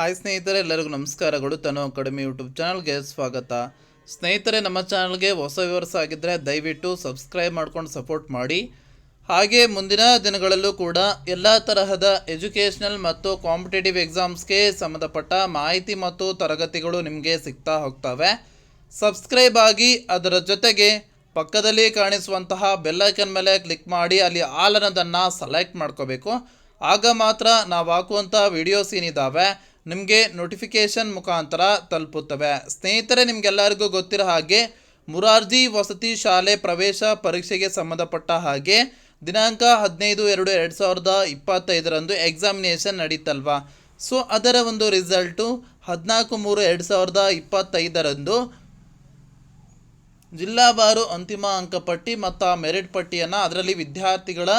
Hi ಸ್ನೇಹಿತರೆ, ಎಲ್ಲರಿಗೂ ನಮಸ್ಕಾರಗಳು ತನು ಅಕಾಡೆಮಿ ಯೂಟ್ಯೂಬ್ ಚಾನಲ್ಗೆ ಸ್ವಾಗತ. ಸ್ನೇಹಿತರೆ, ನಮ್ಮ ಚಾನಲ್ಗೆ ಹೊಸ ವಿವರ್ಸ್ ಆಗಿದ್ದರೆ ದಯವಿಟ್ಟು ಸಬ್ಸ್ಕ್ರೈಬ್ ಮಾಡ್ಕೊಂಡು ಸಪೋರ್ಟ್ ಮಾಡಿ. ಹಾಗೆ ಮುಂದಿನ ದಿನಗಳಲ್ಲೂ ಕೂಡ ಎಲ್ಲ ತರಹದ ಎಜುಕೇಷನಲ್ ಮತ್ತು ಕಾಂಪಿಟೇಟಿವ್ ಎಕ್ಸಾಮ್ಸ್ಗೆ ಸಂಬಂಧಪಟ್ಟ ಮಾಹಿತಿ ಮತ್ತು ತರಗತಿಗಳು ನಿಮಗೆ ಸಿಗ್ತಾ ಹೋಗ್ತವೆ. ಸಬ್ಸ್ಕ್ರೈಬ್ ಆಗಿ ಅದರ ಜೊತೆಗೆ ಪಕ್ಕದಲ್ಲಿ ಕಾಣಿಸುವಂತಹ ಬೆಲ್ಲೈಕನ್ ಮೇಲೆ ಕ್ಲಿಕ್ ಮಾಡಿ, ಅಲ್ಲಿ ಆಲ್ ಸೆಲೆಕ್ಟ್ ಮಾಡ್ಕೋಬೇಕು. ಆಗ ಮಾತ್ರ ನಾವು ಹಾಕುವಂಥ ವಿಡಿಯೋಸ್ ಏನಿದ್ದಾವೆ ನಿಮಗೆ ನೋಟಿಫಿಕೇಷನ್ ಮುಖಾಂತರ ತಲುಪುತ್ತವೆ. ಸ್ನೇಹಿತರೆ, ನಿಮಗೆಲ್ಲರಿಗೂ ಗೊತ್ತಿರೋ ಹಾಗೆ ಮುರಾರ್ಜಿ ವಸತಿ ಶಾಲೆ ಪ್ರವೇಶ ಪರೀಕ್ಷೆಗೆ ಸಂಬಂಧಪಟ್ಟ ಹಾಗೆ ದಿನಾಂಕ ಹದಿನೈದು ಎರಡು ಎರಡು ಸಾವಿರದ ಇಪ್ಪತ್ತೈದರಂದು ಎಕ್ಸಾಮಿನೇಷನ್ ನಡೀತಲ್ವಾ? ಸೊ ಅದರ ಒಂದು ರಿಸಲ್ಟು ಹದಿನಾಲ್ಕು ಮೂರು ಎರಡು ಸಾವಿರದ ಇಪ್ಪತ್ತೈದರಂದು ಜಿಲ್ಲಾವಾರು ಅಂತಿಮ ಅಂಕಪಟ್ಟಿ ಮತ್ತು ಆ ಮೆರಿಟ್ ಪಟ್ಟಿಯನ್ನು ಅದರಲ್ಲಿ ವಿದ್ಯಾರ್ಥಿಗಳ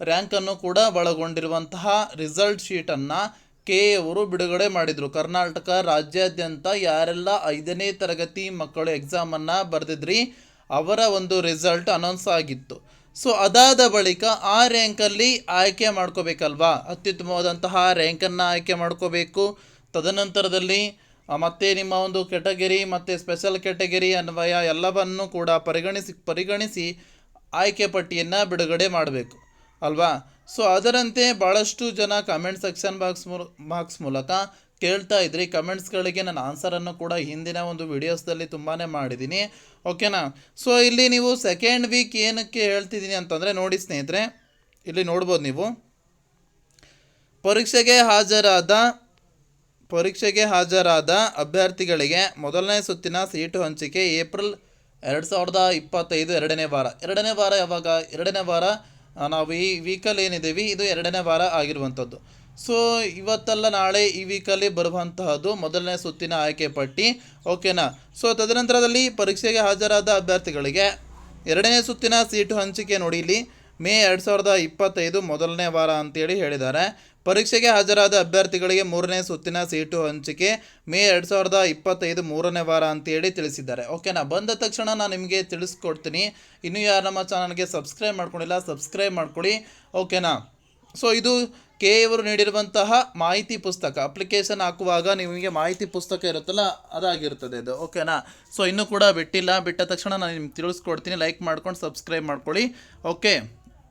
ರ್ಯಾಂಕನ್ನು ಕೂಡ ಒಳಗೊಂಡಿರುವಂತಹ ರಿಸಲ್ಟ್ ಶೀಟನ್ನು ಕೆ ಅವರು ಬಿಡುಗಡೆ ಮಾಡಿದರು. ಕರ್ನಾಟಕ ರಾಜ್ಯಾದ್ಯಂತ ಯಾರೆಲ್ಲ ಐದನೇ ತರಗತಿ ಮಕ್ಕಳು ಎಕ್ಸಾಮನ್ನು ಬರೆದಿದ್ರಿ, ಅವರ ಒಂದು ರಿಸಲ್ಟ್ ಅನೌನ್ಸ್ ಆಗಿತ್ತು. ಸೊ ಅದಾದ ಬಳಿಕ ಆ ರ್ಯಾಂಕಲ್ಲಿ ಆಯ್ಕೆ ಮಾಡ್ಕೋಬೇಕಲ್ವಾ? ಅತ್ಯುತ್ತಮವಾದಂತಹ ರ್ಯಾಂಕನ್ನು ಆಯ್ಕೆ ಮಾಡ್ಕೋಬೇಕು. ತದನಂತರದಲ್ಲಿ ಮತ್ತೆ ನಿಮ್ಮ ಒಂದು ಕೆಟಗರಿ ಮತ್ತು ಸ್ಪೆಷಲ್ ಕೆಟಗರಿ ಅನ್ವಯ ಎಲ್ಲವನ್ನು ಕೂಡ ಪರಿಗಣಿಸಿ ಪರಿಗಣಿಸಿ ಆಯ್ಕೆ ಪಟ್ಟಿಯನ್ನು ಬಿಡುಗಡೆ ಮಾಡಬೇಕು. ಅಲ್ವಾ? ಸೊ ಅದರಂತೆ ಭಾಳಷ್ಟು ಜನ ಕಮೆಂಟ್ ಸೆಕ್ಷನ್ ಬಾಕ್ಸ್ ಬಾಕ್ಸ್ ಮೂಲಕ ಕೇಳ್ತಾ ಇದ್ರಿ. ಕಮೆಂಟ್ಸ್ಗಳಿಗೆ ನಾನು ಆನ್ಸರನ್ನು ಕೂಡ ಹಿಂದಿನ ಒಂದು ವಿಡಿಯೋಸ್ದಲ್ಲಿ ತುಂಬಾ ಮಾಡಿದ್ದೀನಿ. ಓಕೆನಾ ಸೊ ಇಲ್ಲಿ ನೀವು ಸೆಕೆಂಡ್ ವೀಕ್ ಏನಕ್ಕೆ ಹೇಳ್ತಿದ್ದೀನಿ ಅಂತಂದರೆ ನೋಡಿ ಸ್ನೇಹಿತರೆ, ಇಲ್ಲಿ ನೋಡ್ಬೋದು ನೀವು. ಪರೀಕ್ಷೆಗೆ ಹಾಜರಾದ ಪರೀಕ್ಷೆಗೆ ಹಾಜರಾದ ಅಭ್ಯರ್ಥಿಗಳಿಗೆ ಮೊದಲನೇ ಸುತ್ತಿನ ಸೀಟು ಹಂಚಿಕೆ ಏಪ್ರಿಲ್ ಎರಡು ಸಾವಿರದ ಇಪ್ಪತ್ತೈದು, ಎರಡನೇ ವಾರ. ಎರಡನೇ ವಾರ ಯಾವಾಗ? ಎರಡನೇ ವಾರ ನಾವು ಈ ವೀಕಲ್ಲಿ ಏನಿದ್ದೀವಿ? ಇದು ಎರಡನೇ ವಾರ ಆಗಿರುವಂಥದ್ದು. ಸೊ ಇವತ್ತಲ್ಲ ನಾಳೆ ಈ ವೀಕಲ್ಲಿ ಬರುವಂತಹದ್ದು ಮೊದಲನೇ ಸುತ್ತಿನ ಆಯ್ಕೆ ಪಟ್ಟಿ. ಓಕೆನಾ ಸೊ ತದನಂತರದಲ್ಲಿ ಪರೀಕ್ಷೆಗೆ ಹಾಜರಾದ ಅಭ್ಯರ್ಥಿಗಳಿಗೆ ಎರಡನೇ ಸುತ್ತಿನ ಸೀಟು ಹಂಚಿಕೆ ನೋಡಿಲಿ ಮೇ ಎರಡು ಸಾವಿರದ ಇಪ್ಪತ್ತೈದು ಮೊದಲನೇ ವಾರ ಅಂತೇಳಿ ಹೇಳಿದ್ದಾರೆ. ಪರೀಕ್ಷೆಗೆ ಹಾಜರಾದ ಅಭ್ಯರ್ಥಿಗಳಿಗೆ ಮೂರನೇ ಸುತ್ತಿನ ಸೀಟು ಹಂಚಿಕೆ ಮೇ ಎರಡು ಸಾವಿರದ ಇಪ್ಪತ್ತೈದು ಮೂರನೇ ವಾರ ಅಂತೇಳಿ ತಿಳಿಸಿದ್ದಾರೆ. ಓಕೆನಾ ಬಂದ ತಕ್ಷಣ ನಾನು ನಿಮಗೆ ತಿಳಿಸ್ಕೊಡ್ತೀನಿ. ಇನ್ನೂ ಯಾರು ನಮ್ಮ ಚಾನಲ್ಗೆ ಸಬ್ಸ್ಕ್ರೈಬ್ ಮಾಡ್ಕೊಂಡಿಲ್ಲ, ಸಬ್ಸ್ಕ್ರೈಬ್ ಮಾಡ್ಕೊಳ್ಳಿ. ಓಕೆನಾ ಸೊ, ಇದು ಕೆ ಇವರು ನೀಡಿರುವಂತಹ ಮಾಹಿತಿ ಪುಸ್ತಕ. ಅಪ್ಲಿಕೇಶನ್ ಹಾಕುವಾಗ ನಿಮಗೆ ಮಾಹಿತಿ ಪುಸ್ತಕ ಇರುತ್ತಲ್ಲ, ಅದಾಗಿರ್ತದೆ ಇದು. ಓಕೆನಾ ಸೊ, ಇನ್ನೂ ಕೂಡ ಬಿಟ್ಟಿಲ್ಲ. ಬಿಟ್ಟ ತಕ್ಷಣ ನಾನು ನಿಮ್ಗೆ ತಿಳಿಸ್ಕೊಡ್ತೀನಿ. ಲೈಕ್ ಮಾಡ್ಕೊಂಡು ಸಬ್ಸ್ಕ್ರೈಬ್ ಮಾಡ್ಕೊಳ್ಳಿ. ಓಕೆ.